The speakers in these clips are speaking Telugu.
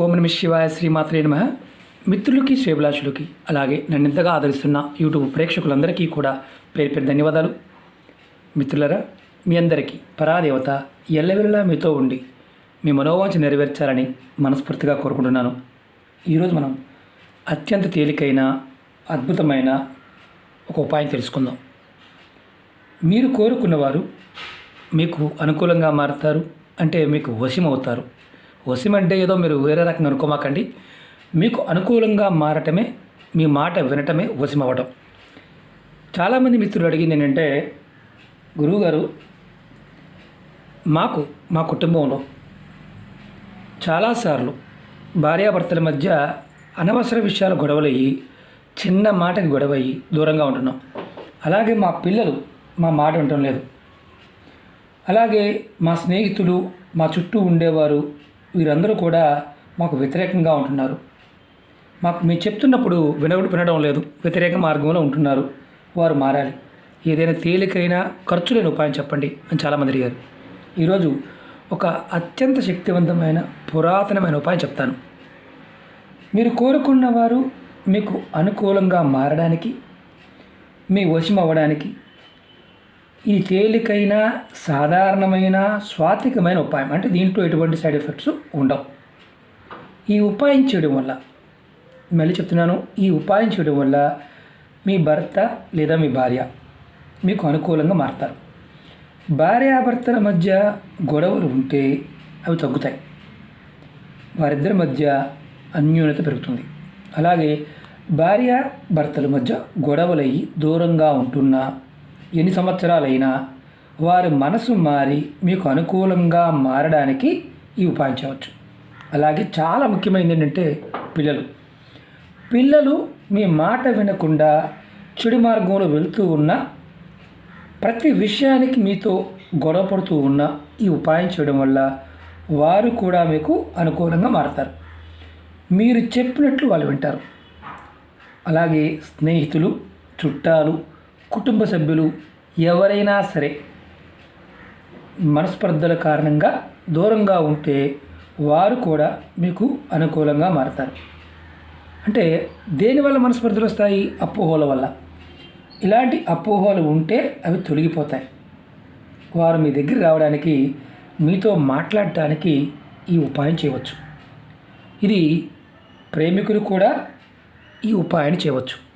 ఓం నమ శివాయ శ్రీమాత్రే నమ. మిత్రులకి శ్రేభిలాషులకి అలాగే నన్ను ఇంతగా ఆదరిస్తున్న యూట్యూబ్ ప్రేక్షకులందరికీ కూడా పేరు పేరు ధన్యవాదాలు. మిత్రులరా మీ అందరికీ పరాదేవత ఎల్లవెల్లా మీతో ఉండి మీ మనోవాంఛ నెరవేర్చాలని మనస్ఫూర్తిగా కోరుకుంటున్నాను. ఈరోజు మనం అత్యంత తేలికైన అద్భుతమైన ఒక ఉపాయం తెలుసుకుందాం. మీరు కోరుకున్నవారు మీకు అనుకూలంగా మారుతారు అంటే మీకు వశం అవుతారు వసిమంటే అంటే ఏదో మీరు వేరే రకంగా అనుకోమాకండి. మీకు అనుకూలంగా మారటమే మీ మాట వినటమే వసిమవ్వటం చాలామంది మిత్రులు అడిగింది ఏంటంటే గురువుగారు మాకు మా కుటుంబంలో చాలాసార్లు భార్యాభర్తల మధ్య అనవసర విషయాలు గొడవలయ్యి చిన్న మాటకి గొడవయ్యి దూరంగా ఉంటున్నాం. అలాగే మా పిల్లలు మా మాట వినటం లేదు. అలాగే మా స్నేహితులు మా చుట్టూ ఉండేవారు వీరందరూ కూడా మాకు వ్యతిరేకంగా ఉంటున్నారు. మాకు మీరు చెప్తున్నప్పుడు విన వినడం లేదు. వ్యతిరేక మార్గంలో ఉంటున్నారు. వారు మారాలి. ఏదైనా తేలికైన ఖర్చు లేని ఉపాయం చెప్పండి అని చాలామంది అడిగారు. ఈరోజు ఒక అత్యంత శక్తివంతమైన పురాతనమైన ఉపాయం చెప్తాను. మీరు కోరుకున్న వారు మీకు అనుకూలంగా మారడానికి మీ వశం అవ్వడానికి ఈ తేలికైన సాధారణమైన స్వాతికమైన ఉపాయం. అంటే దీంట్లో ఎటువంటి సైడ్ ఎఫెక్ట్స్ ఉండవు. ఈ ఉపాయం చేయడం వల్ల మళ్ళీ చెప్తున్నాను ఈ ఉపాయం చేయడం వల్ల మీ భర్త లేదా మీ భార్య మీకు అనుకూలంగా మారుతారు. భార్యాభర్తల మధ్య గొడవలు ఉంటే అవి తగ్గుతాయి. వారిద్దరి మధ్య అన్యూన్యత పెరుగుతుంది. అలాగే భార్య భర్తల మధ్య గొడవలయ్యి దూరంగా ఉంటున్నా ఎన్ని సంవత్సరాలైనా వారి మనసు మారి మీకు అనుకూలంగా మారడానికి ఈ ఉపాయం చేయవచ్చు. అలాగే చాలా ముఖ్యమైనది ఏంటంటే పిల్లలు. పిల్లలు మీ మాట వినకుండా చెడు మార్గంలో వెళుతూ ఉన్న ప్రతి విషయానికి మీతో గొడవ పడుతూ ఉన్న ఈ ఉపాయం చేయడం వల్ల వారు కూడా మీకు అనుకూలంగా మారతారు. మీరు చెప్పినట్లు వాళ్ళు వింటారు. అలాగే స్నేహితులు చుట్టాలు కుటుంబ సభ్యులు ఎవరైనా సరే మనస్పర్ధల కారణంగా దూరంగా ఉంటే వారు కూడా మీకు అనుకూలంగా మారతారు. అంటే దేనివల్ల మనస్పర్ధలు వస్తాయి? అపోహల వల్ల. ఇలాంటి అపోహలు ఉంటే అవి తొలగిపోతాయి. వారు మీ దగ్గర రావడానికి మీతో మాట్లాడటానికి ఈ ఉపాయం చేయవచ్చు. ఇది ప్రేమికులు కూడా ఈ ఉపాయాన్ని చేయవచ్చు.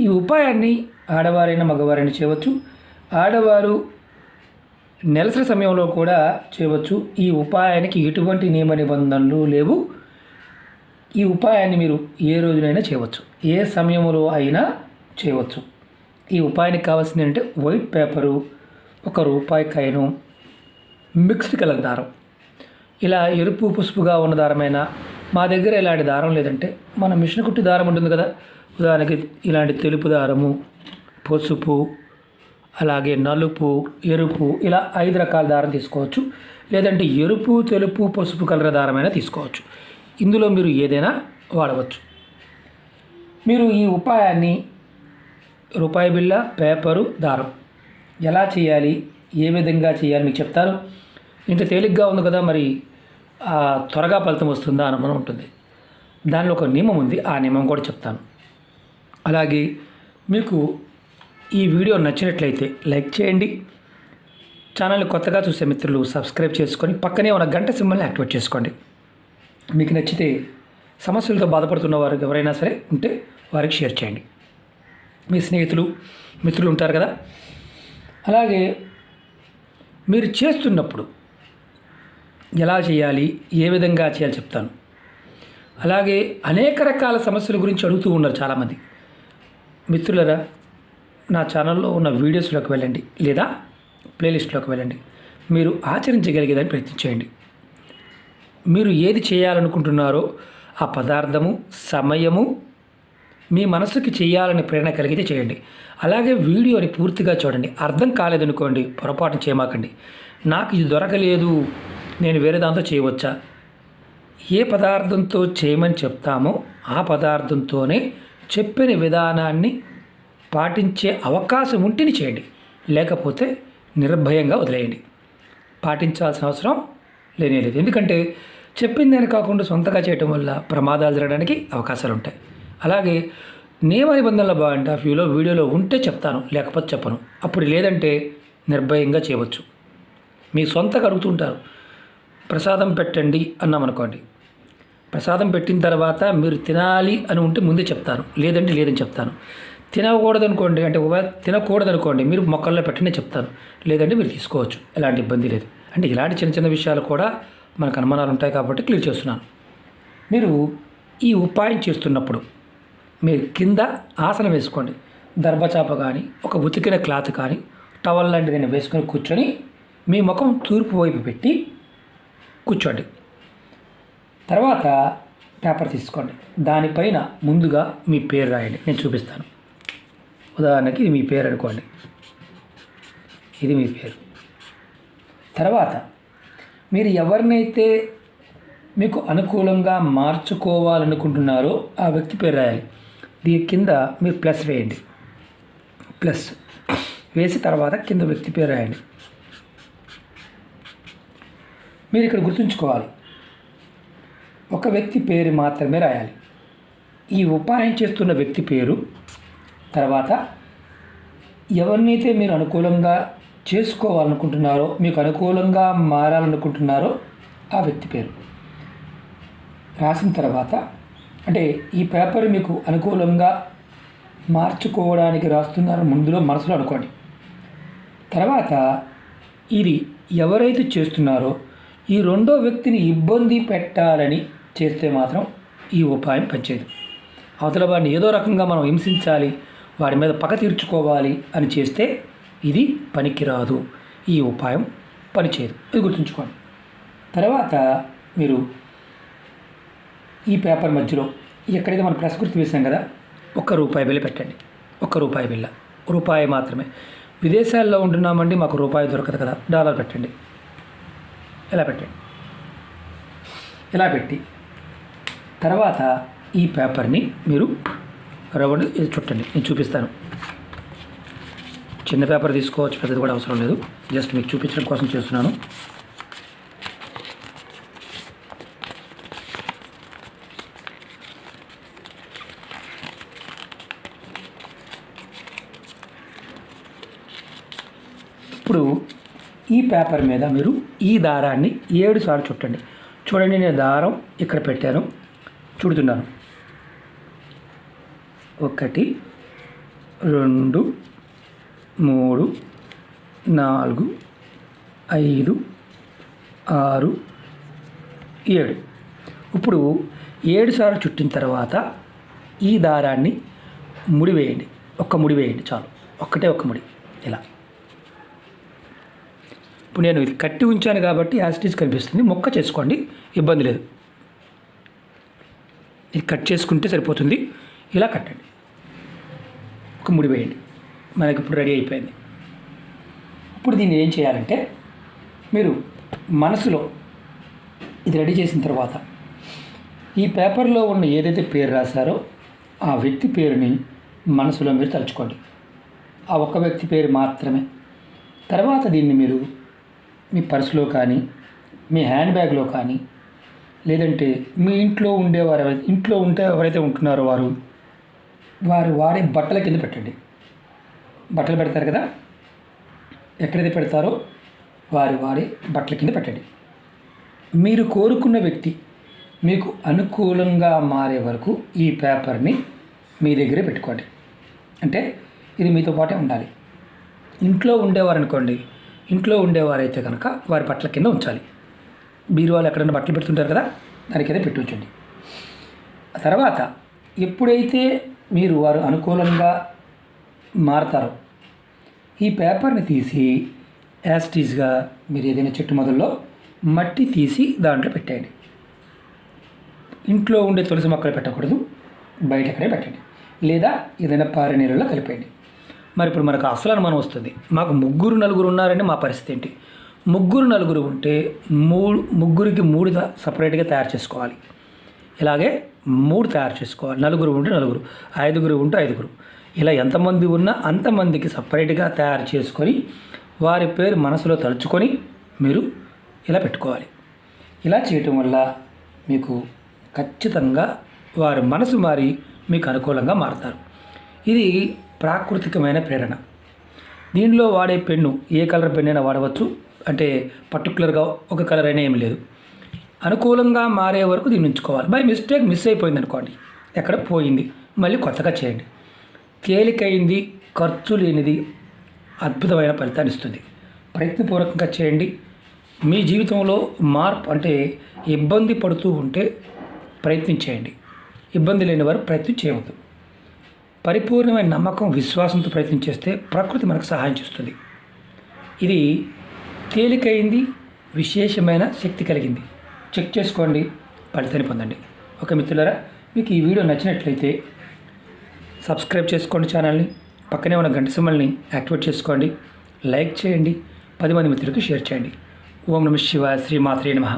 ఈ ఉపాయాన్ని ఆడవారైనా మగవారైనా చేయవచ్చు. ఆడవారు నెలసరి సమయంలో కూడా చేయవచ్చు. ఈ ఉపాయానికి ఎటువంటి నియమ నిబంధనలు లేవు. ఈ ఉపాయాన్ని మీరు ఏ రోజునైనా చేయవచ్చు. ఏ సమయంలో అయినా చేయవచ్చు. ఈ ఉపాయానికి కావాల్సింది ఏంటంటే వైట్ పేపరు ఒక రూపాయి కాయను మిక్స్డ్ కలర్ దారం. ఇలా ఎరుపు పసుపుగా ఉన్న దారమైనా మా దగ్గర ఇలాంటి దారం లేదంటే మన మిషన్ కుట్టి దారం ఉంటుంది కదా ఉదాహరణకి ఇలాంటి తెలుపు దారము పసుపు అలాగే నలుపు ఎరుపు ఇలా ఐదు రకాల దారం తీసుకోవచ్చు. లేదంటే ఎరుపు తెలుపు పసుపు కలర్ దారమైనా తీసుకోవచ్చు. ఇందులో మీరు ఏదైనా వాడవచ్చు. మీరు ఈ ఉపాయాన్ని రూపాయి బిళ్ళ పేపరు దారం ఎలా చేయాలి? ఏ విధంగా చేయాలి మీకు చెప్తారు ఇంత తేలిగ్గా ఉంది కదా మరి త్వరగా ఫలితం వస్తుందా అనుమానం ఉంటుంది. దానిలో ఒక నియమం ఉంది. ఆ నియమం కూడా చెప్తాను. అలాగే మీకు ఈ వీడియో నచ్చినట్లయితే లైక్ చేయండి. ఛానల్ని కొత్తగా చూసే మిత్రులు సబ్స్క్రైబ్ చేసుకొని పక్కనే ఉన్న గంట సింబల్ని యాక్టివేట్ చేసుకోండి. మీకు నచ్చితే సమస్యలతో బాధపడుతున్న వారు ఎవరైనా సరే ఉంటే వారికి షేర్ చేయండి. మీ స్నేహితులు మిత్రులు ఉంటారు కదా? అలాగే మీరు చేస్తున్నప్పుడు ఎలా చేయాలి ఏ విధంగా చేయాలి చెప్తాను. అలాగే అనేక రకాల సమస్యల గురించి అడుగుతూ ఉన్నారు చాలామంది. మిత్రులరా నా ఛానల్లో ఉన్న వీడియోస్లోకి వెళ్ళండి లేదా ప్లేలిస్ట్లోకి వెళ్ళండి. మీరు ఆచరించగలిగేదని ప్రయత్నించేయండి మీరు ఏది చేయాలనుకుంటున్నారో ఆ పదార్థము సమయము మీ మనసుకి చేయాలని ప్రేరణ కలిగితే చేయండి. అలాగే వీడియోని పూర్తిగా చూడండి. అర్థం కాలేదనుకోండి పొరపాటు చేయమాకండి. నాకు ఇది దొరకలేదు నేను వేరే దాంతో చేయవచ్చా? ఏ పదార్థంతో చేయమని చెప్తామో ఆ పదార్థంతోనే చెప్పిన విధానాన్ని పాటించే అవకాశం ఉంటేనే చేయండి. లేకపోతే నిర్భయంగా వదిలేయండి. పాటించాల్సిన అవసరం లేనే లేదు ఎందుకంటే చెప్పిందని కాకుండా సొంతగా చేయటం వల్ల ప్రమాదాలు జరగడానికి అవకాశాలు ఉంటాయి. అలాగే నియమ నిబంధనల పాయింట్ ఆఫ్ వ్యూలో వీడియోలో ఉంటే చెప్తాను లేకపోతే చెప్పను. అప్పుడు లేదంటే నిర్భయంగా చేయవచ్చు. మీ సొంతగా అడుగుతుంటారు ప్రసాదం పెట్టండి అన్నామనుకోండి. ప్రసాదం పెట్టిన తర్వాత మీరు తినాలి అని ఉంటే ముందే చెప్తాను. లేదంటే లేదని చెప్తాను. తినకూడదు అనుకోండి అంటే తినకూడదు అనుకోండి మీరు మొక్కల్లో పెట్టండి చెప్తాను. లేదంటే మీరు తీసుకోవచ్చు. ఎలాంటి ఇబ్బంది లేదు. అంటే ఇలాంటి చిన్న చిన్న విషయాలు కూడా మనకు అనుమానాలు ఉంటాయి కాబట్టి క్లియర్ చేస్తున్నాను. మీరు ఈ ఉపాయం చేస్తున్నప్పుడు మీరు కింద ఆసనం వేసుకోండి. దర్భచాప కానీ ఒక ఉతికిన క్లాత్ కానీ టవల్ లాంటిది వేసుకొని కూర్చొని మీ ముఖం తూర్పు వైపు పెట్టి కూర్చోండి. తర్వాత పేపర్ తీసుకోండి. దానిపైన ముందుగా మీ పేరు రాయండి. నేను చూపిస్తాను. ఉదాహరణకి ఇది మీ పేరు అనుకోండి. ఇది మీ పేరు. తర్వాత మీరు ఎవరినైతే మీకు అనుకూలంగా మార్చుకోవాలనుకుంటున్నారో ఆ వ్యక్తి పేరు రాయాలి. దీని కింద మీరు ప్లస్ వేయండి. ప్లస్ వేసి తర్వాత కింద వ్యక్తి పేరు రాయండి. మీరు ఇక్కడ గుర్తుంచుకోవాలి. ఒక వ్యక్తి పేరు మాత్రమే రాయాలి. ఈ ఉపాయం చేస్తున్న వ్యక్తి పేరు తర్వాత ఎవరినైతే మీరు అనుకూలంగా చేసుకోవాలనుకుంటున్నారో మీకు అనుకూలంగా మారాలనుకుంటున్నారో ఆ వ్యక్తి పేరు. రాసిన తర్వాత అంటే ఈ పేపర్ మీకు అనుకూలంగా మార్చుకోవడానికి రాస్తున్నారో ముందులో మనసులో అనుకోండి. తర్వాత ఇది ఎవరైతే చేస్తున్నారో ఈ రెండో వ్యక్తిని ఇబ్బంది పెట్టాలని చేస్తే మాత్రం ఈ ఉపాయం పనిచేయదు. అవతల వాడిని ఏదో రకంగా మనం హింసించాలి వాడి మీద పగ తీర్చుకోవాలి అని చేస్తే ఇది పనికిరాదు. ఈ ఉపాయం పనిచేయదు. ఇది గుర్తుంచుకోండి. తర్వాత మీరు ఈ పేపర్ మధ్యలో ఎక్కడైతే మనం ప్రెస్ గుర్తు వేసాం కదా ఒక్క రూపాయి బిల్ల పెట్టండి. ఒక్క రూపాయి బిల్ల రూపాయి మాత్రమే. విదేశాల్లో ఉంటున్నామండి మాకు రూపాయి దొరకదు కదా డాలర్ పెట్టండి. ఇలా పెట్టండి? ఇలా పెట్టి? తర్వాత ఈ పేపర్ని మీరు రౌండ్ చుట్టండి. నేను చూపిస్తాను. చిన్న పేపర్ తీసుకోవచ్చు పెద్దది కూడా అవసరం లేదు. జస్ట్ మీకు చూపించడం కోసం చేస్తున్నాను. ఇప్పుడు ఈ పేపర్ మీద మీరు ఈ దారాన్ని ఏడు సార్లు చుట్టండి. చూడండి నేను దారం ఇక్కడ పెట్టాను. చుడుతున్నాను ఒకటి రెండు మూడు నాలుగు ఐదు ఆరు ఏడు. ఇప్పుడు ఏడు సార్లు చుట్టిన తర్వాత ఈ దారాన్ని ముడి వేయండి ఒక్క ముడి వేయండి చాలు. ఒక్కటే ఒక్క ముడి. ఇలా. ఇప్పుడు నేను ఇది కట్టి ఉంచాను కాబట్టి యాసిటీస్ కనిపిస్తుంది. మొక్క చేసుకోండి. ఇబ్బంది లేదు. ఇది కట్ చేసుకుంటే సరిపోతుంది. ఇలా కట్టండి. ఒక ముడి వేయండి. మనకి ఇప్పుడు రెడీ అయిపోయింది. ఇప్పుడు దీన్ని ఏం చేయాలంటే మీరు మనసులో ఇది రెడీ చేసిన తర్వాత ఈ పేపర్లో ఉన్న ఏదైతే పేరు రాశారో ఆ వ్యక్తి పేరుని మనసులో మీరు తలుచుకోండి. ఆ ఒక్క వ్యక్తి పేరు మాత్రమే. తర్వాత దీన్ని మీరు మీ పర్సులో కానీ మీ హ్యాండ్ బ్యాగ్లో కానీ లేదంటే మీ ఇంట్లో ఉండేవారు ఎవరైతే ఇంట్లో ఉంటే ఎవరైతే ఉంటున్నారో వారు వారు వాడే బట్టల కింద పెట్టండి. బట్టలు పెడతారు కదా? ఎక్కడైతే పెడతారో వారి వారి బట్టల కింద పెట్టండి. మీరు కోరుకున్న వ్యక్తి మీకు అనుకూలంగా మారే వరకు ఈ పేపర్ని మీ దగ్గరే పెట్టుకోండి. అంటే ఇది మీతో పాటే ఉండాలి. ఇంట్లో ఉండేవారు అనుకోండి ఇంట్లో ఉండేవారైతే కనుక వారి బట్టల కింద ఉంచాలి. బీరువాలు ఎక్కడైనా బట్టలు పెడుతుంటారు కదా దానికైతే కింద పెట్టి ఉంచండి తర్వాత ఎప్పుడైతే మీరు వారు అనుకూలంగా మారతారో ఈ పేపర్ని తీసి యాస్టీస్గా మీరు ఏదైనా చెట్టు మొదల్లో మట్టి తీసి దాంట్లో పెట్టేయండి. ఇంట్లో ఉండే తులసి మొక్కలు పెట్టకూడదు బయట ఎక్కడే పెట్టండి. లేదా ఏదైనా పారే నీళ్ళలో కలిపేయండి. మరి ఇప్పుడు మనకు అసలు అనుమానం వస్తుంది మాకు ముగ్గురు నలుగురు ఉన్నారని మా పరిస్థితి ఏంటి? ముగ్గురు నలుగురు ఉంటే మూడు ముగ్గురికి మూడు సపరేట్గా తయారు చేసుకోవాలి. ఇలాగే మూడు తయారు చేసుకోవాలి. నలుగురు ఉంటే నలుగురు ఐదుగురు ఉంటే ఐదుగురు. ఇలా ఎంతమంది ఉన్నా అంతమందికి సపరేట్గా తయారు చేసుకొని వారి పేరు మనసులో తలుచుకొని మీరు ఇలా పెట్టుకోవాలి. ఇలా చేయటం వల్ల మీకు ఖచ్చితంగా వారి మనసు మారి మీకు అనుకూలంగా మారుతారు. ఇది ప్రాకృతికమైన ప్రేరణ. దీనిలో వాడే పెన్ను ఏ కలర్ పెన్ అయినా వాడవచ్చు అంటే పర్టికులర్గా ఒక కలర్ అయినా ఏం లేదు. అనుకూలంగా మారే వరకు దీన్ని ఉంచుకోవాలి. బై మిస్టేక్ మిస్ అయిపోయింది అనుకోండి. ఎక్కడ పోయింది? మళ్ళీ కొత్తగా చేయండి. తేలికైంది ఖర్చు లేనిది అద్భుతమైన ఫలితాన్ని ఇస్తుంది. ప్రయత్నపూర్వకంగా చేయండి. మీ జీవితంలో మార్పు అంటే ఇబ్బంది పడుతూ ఉంటే ప్రయత్నం చేయండి. ఇబ్బంది లేని వారు ప్రయత్నం చేయవద్దు. పరిపూర్ణమైన నమ్మకం విశ్వాసంతో ప్రయత్నం చేస్తే ప్రకృతి మనకు సహాయం చేస్తుంది. ఇది తేలికైంది విశేషమైన శక్తి కలిగింది. చెక్ చేసుకోండి ఫలితాన్ని పొందండి. ఓకే మిత్రులారా మీకు ఈ వీడియో నచ్చినట్లయితే సబ్స్క్రైబ్ చేసుకోండి ఛానల్ని పక్కనే ఉన్న గంట సింబల్ని యాక్టివేట్ చేసుకోండి లైక్ చేయండి పది మంది మిత్రులకు షేర్ చేయండి. ఓం నమ శ్రీ శ్రీమాత్రే నమ.